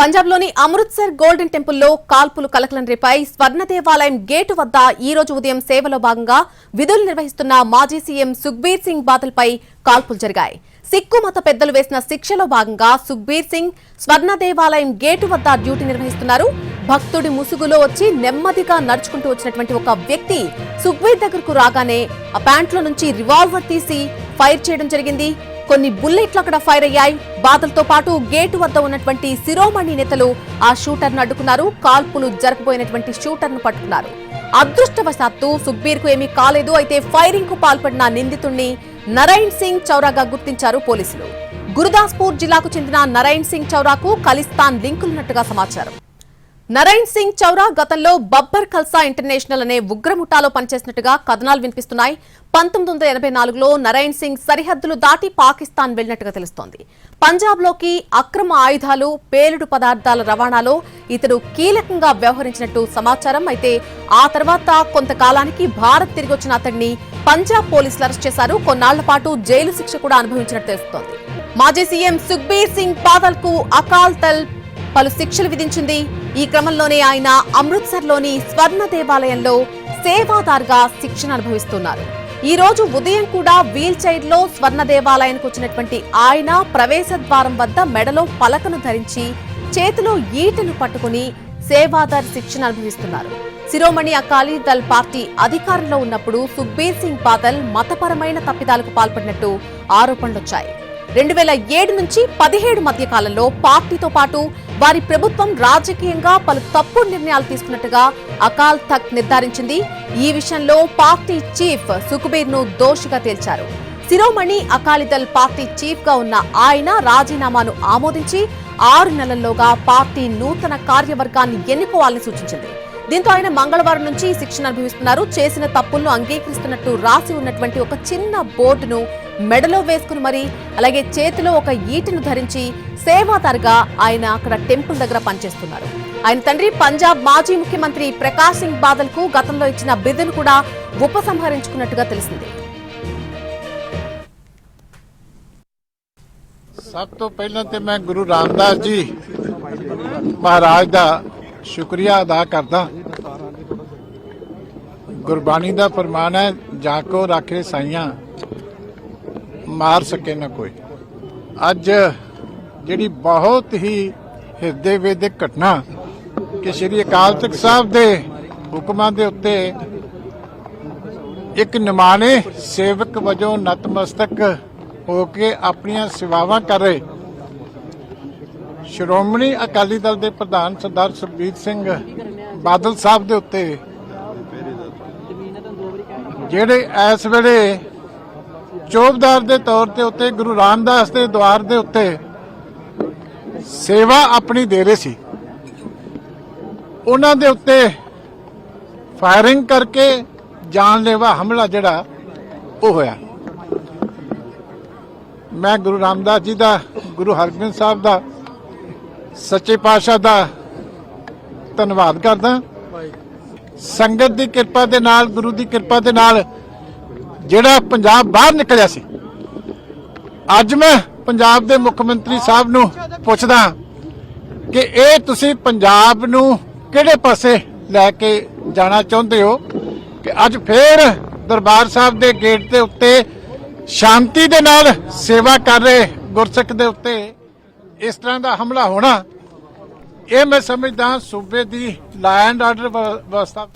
పంజాబ్లోని అమృత్సర్ గోల్డెన్ టెంపుల్లో కాల్పులు కలకలం రేపాయి. స్వర్ణ దేవాలయం గేటు వద్ద ఈ రోజు ఉదయం సేవలో భాగంగా విధులు నిర్వహిస్తున్న మాజీ సీఎం సుఖ్బీర్ సింగ్ బాదల్పై కాల్పులు జరిగాయి. సిక్కు మత పెద్దలు వేసిన శిక్షలో భాగంగా సుఖ్బీర్ సింగ్ స్వర్ణ దేవాలయం గేటు వద్ద డ్యూటీ నిర్వహిస్తున్నారు. భక్తుడి ముసుగులో వచ్చి నెమ్మదిగా నడుచుకుంటూ వచ్చినటువంటి ఒక వ్యక్తి సుఖ్బీర్ దగ్గరకు రాగానే ఆ ప్యాంట్లో నుంచి రివాల్వర్ తీసి ఫైర్ చేయడం జరిగింది. కొన్ని బుల్లెట్లు అక్కడ ఫైర్ అయ్యాయి. బాధలతో పాటు గేటు వద్ద ఉన్నటువంటి శిరోమణి నేతలు ఆ షూటర్ను అడ్డుకున్నారు. కాల్పులు జరపబోయినటువంటి షూటర్ను పట్టుకున్నారు. అదృష్టవశాత్తు సుబ్బీర్కు ఏమీ కాలేదు. అయితే ఫైరింగ్కు పాల్పడిన నిందితుణ్ణి నరైన్ సింగ్ చౌరాగా గుర్తించారు పోలీసులు. గురుదాస్పూర్ జిల్లాకు చెందిన నరైన్ సింగ్ చౌరాకు ఖలిస్తాన్ లింకులున్నట్టుగా సమాచారం. నరైన్ సింగ్ చౌరా గతంలో బబ్బర్ ఖల్సా ఇంటర్నేషనల్ అనే ఉగ్రముఠాలో పనిచేసినట్టుగా కథనాలు వినిపిస్తున్నాయి. పంతొమ్మిది వందల ఎనభై నాలుగులో నరైన్ సింగ్ సరిహద్దులు దాటి పాకిస్తాన్ వెళ్ళినట్టుగా తెలుస్తోంది. పంజాబ్లోకి అక్రమ ఆయుధాలు పేలుడు పదార్థాల రవాణాలో ఇతడు కీలకంగా వ్యవహరించినట్టు సమాచారం. అయితే ఆ తర్వాత కొంతకాలానికి భారత్ తిరిగి వచ్చిన అతడిని పంజాబ్ పోలీసులు అరెస్ట్ చేశారు. కొన్నాళ్ళ పాటు జైలు శిక్ష కూడా అనుభవించినట్టు తెలుస్తోంది. మాజీ సీఎం సుఖ్బీర్ సింగ్ బాదల్కు అకాల్ తల్ పలు శిక్షలు విధించింది. ఈ క్రమంలోనే ఆయన అమృత్సర్లోని స్వర్ణ దేవాలయంలో సేవాదార్గా శిక్షణ అనుభవిస్తున్నారు. ఈ రోజు ఉదయం కూడా వీల్ చైర్లో స్వర్ణ దేవాలయానికి వచ్చినటువంటి ఆయన ప్రవేశ ద్వారం వద్ద మెడలో పలకను ధరించి చేతిలో ఈటను పట్టుకుని సేవాదార్ శిక్షణ అనుభవిస్తున్నారు. శిరోమణి అకాలీ దళ్ పార్టీ అధికారంలో ఉన్నప్పుడు సుఖ్బీర్ సింగ్ బాదల్ మతపరమైన తప్పిదాలకు పాల్పడినట్టు ఆరోపణలొచ్చాయి. రెండు వేల ఏడు నుంచి పదిహేడు మధ్య కాలంలో పార్టీతో పాటు వారి ప్రభుత్వం రాజకీయంగా పలు తప్పుడు నిర్ణయాలు తీసుకున్నట్టుగా అకాల్ తఖ్త్ నిర్ధారించింది. ఈ విషయంలో పార్టీ చీఫ్ సుఖ్బీర్ను దోషిగా తేల్చారు. శిరోమణి అకాలీదళ్ పార్టీ చీఫ్గా ఉన్న ఆయన రాజీనామాను ఆమోదించి ఆరు నెలల్లోగా పార్టీ నూతన కార్యవర్గాన్ని ఎన్నుకోవాలని సూచించింది. దీంతో ఆయన మంగళవారం నుంచి శిక్షణ అనుభవిస్తున్నారు. చేసిన తప్పులను అంగీకరిస్తున్నట్టు రాసి ఉన్నటువంటి ఒక చిన్న బోర్డును మెడలో వేసుకుని మరి అలాగే చేతిలో ఒక ఈటను ధరించి సేవాదారుగా ఆయన అక్కడ టెంపుల్ దగ్గర పనిచేస్తున్నారు ఆయన తండ్రి పంజాబ్ మాజీ ముఖ్యమంత్రి ప్రకాష్ సింగ్ బాదల్ కు గతంలో ఇచ్చిన బిద్దును కూడా ఉపసంహరించుకున్నట్టుగా తెలిసింది ਸਭ ਤੋਂ ਪਹਿਲਾਂ ਤੇ ਮੈਂ ਗੁਰੂ ਰਾਮਦਾਸ ਜੀ ਮਹਾਰਾਜ ਦਾ ਸ਼ੁਕਰੀਆ ਅਦਾ ਕਰਦਾ ਗੁਰਬਾਣੀ ਦਾ ਫਰਮਾਨ ਹੈ ਜਾ ਕੋ ਰਾਖੇ ਸਾਈਆਂ ਮਾਰ ਸਕੇ ਨਾ ਕੋਈ। ਅੱਜ ਜਿਹੜੀ ਬਹੁਤ ਹੀ ਹਿਰਦੇ ਵੇਦਕ ਘਟਨਾ ਕਿ ਸ੍ਰੀ ਅਕਾਲ ਤਖਤ ਸਾਹਿਬ ਦੇ ਹੁਕਮਾਂ ਦੇ ਉੱਤੇ ਇੱਕ ਨਿਮਾਣੇ ਸੇਵਕ ਵਜੋਂ ਨਤਮਸਤਕ ਹੋ ਕੇ ਆਪਣੀਆਂ ਸੇਵਾਵਾਂ ਕਰ ਰਹੇ ਸ਼੍ਰੋਮਣੀ ਅਕਾਲੀ ਦਲ ਦੇ ਪ੍ਰਧਾਨ ਸਰਦਾਰ ਸੁਖਬੀਰ ਸਿੰਘ ਬਾਦਲ ਸਾਹਿਬ ਦੇ ਉੱਤੇ। ਜਿਹੜੇ ਇਸ ਵੇਲੇ ਚੌਬਦਾਰ ਦੇ ਤੌਰ ਤੇ ਉੱਤੇ ਗੁਰੂ ਰਾਮਦਾਸ ਦੇ ਦਵਾਰ ਦੇ ਉੱਤੇ ਸੇਵਾ ਆਪਣੀ ਦੇ ਰਹੇ ਸੀ। ਉਹਨਾਂ ਦੇ ਉੱਤੇ ਫਾਇਰਿੰਗ ਕਰਕੇ ਜਾਨਲੇਵਾ ਹਮਲਾ ਜਿਹੜਾ ਉਹ ਹੋਇਆ। ਮੈਂ ਗੁਰੂ ਰਾਮਦਾਸ ਜੀ ਦਾ ਗੁਰੂ ਹਰਗੋਬਿੰਦ ਸਾਹਿਬ ਦਾ ਸੱਚੇ ਪਾਤਸ਼ਾਹ ਦਾ ਧੰਨਵਾਦ ਕਰਦਾ। ਸੰਗਤ ਦੀ ਕਿਰਪਾ ਦੇ ਨਾਲ ਗੁਰੂ ਦੀ ਕਿਰਪਾ ਦੇ ਨਾਲ ਜਿਹੜਾ ਪੰਜਾਬ ਬਾਹਰ ਨਿਕਲਿਆ ਸੀ। ਅੱਜ ਮੈਂ ਪੰਜਾਬ ਦੇ ਮੁੱਖ ਮੰਤਰੀ ਸਾਹਿਬ ਨੂੰ ਪੁੱਛਦਾ ਕਿ ਇਹ ਤੁਸੀਂ ਪੰਜਾਬ ਨੂੰ ਕਿਹੜੇ ਪਾਸੇ ਲੈ ਕੇ ਜਾਣਾ ਚਾਹੁੰਦੇ ਹੋ? ਕਿ ਅੱਜ ਫੇਰ ਦਰਬਾਰ ਸਾਹਿਬ ਦੇ ਗੇਟ ਦੇ ਉੱਤੇ ਸ਼ਾਂਤੀ ਦੇ ਨਾਲ ਸੇਵਾ ਕਰ ਰਹੇ ਗੁਰਸਿੱਖ ਦੇ ਉੱਤੇ ਇਸ ਤਰ੍ਹਾਂ ਦਾ ਹਮਲਾ ਹੋਣਾ, ਇਹ ਮੈਂ ਸਮਝਦਾ ਸੂਬੇ ਦੀ ਲਾਅ ਐਂਡ ਆਰਡਰ ਵਿਵਸਥਾ